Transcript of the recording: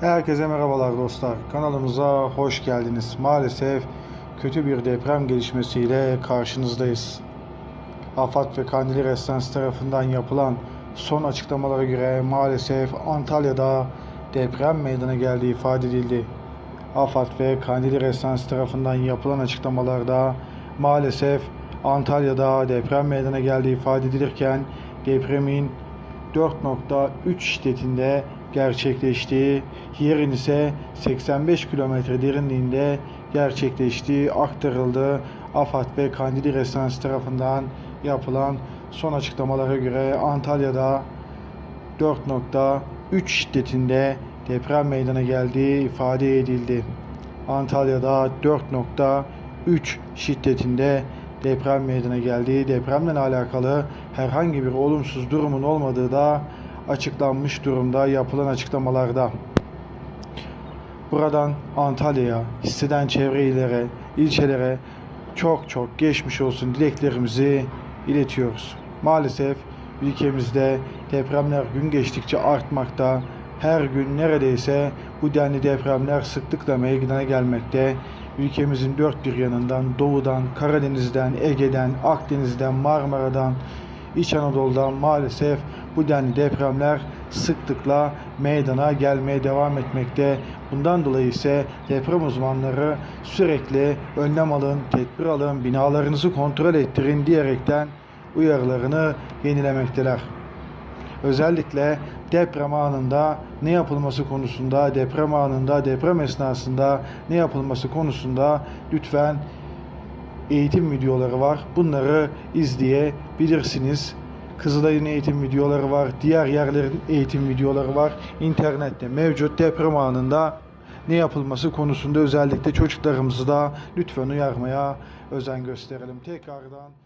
Herkese merhabalar dostlar. Kanalımıza hoş geldiniz. Maalesef kötü bir deprem gelişmesiyle karşınızdayız. AFAD ve Kandili Restans tarafından yapılan son açıklamalara göre maalesef Antalya'da deprem meydana geldiği ifade edildi. AFAD ve Kandili Restans tarafından yapılan açıklamalarda maalesef Antalya'da deprem meydana geldiği ifade edilirken depremin 4.3 şiddetinde gerçekleştiği, yerin ise 85 kilometre derinliğinde gerçekleştiği aktarıldı. AFAD ve Kandili Resans tarafından yapılan son açıklamalara göre Antalya'da 4.3 şiddetinde deprem meydana geldiği ifade edildi. Antalya'da 4.3 şiddetinde deprem meydana geldi. Depremle alakalı herhangi bir olumsuz durumun olmadığı da açıklanmış durumda yapılan açıklamalarda. Buradan Antalya'ya, hisseden çevre illere, ilçelere çok çok geçmiş olsun dileklerimizi iletiyoruz. Maalesef ülkemizde depremler gün geçtikçe artmakta. Her gün neredeyse bu denli depremler sıklıkla meydana gelmekte. Ülkemizin dört bir yanından, doğudan, Karadeniz'den, Ege'den, Akdeniz'den, Marmara'dan, İç Anadolu'dan maalesef bu denli depremler sıklıkla meydana gelmeye devam etmekte. Bundan dolayı ise deprem uzmanları sürekli önlem alın, tedbir alın, binalarınızı kontrol ettirin diyerekten uyarılarını yenilemekteler. Özellikle deprem anında ne yapılması konusunda, deprem anında, deprem esnasında ne yapılması konusunda lütfen eğitim videoları var. Bunları izleyebilirsiniz. Kızılay'ın eğitim videoları var. Diğer yerlerin eğitim videoları var. İnternette mevcut deprem anında ne yapılması konusunda özellikle çocuklarımızı da lütfen uyarmaya özen gösterelim. Tekrardan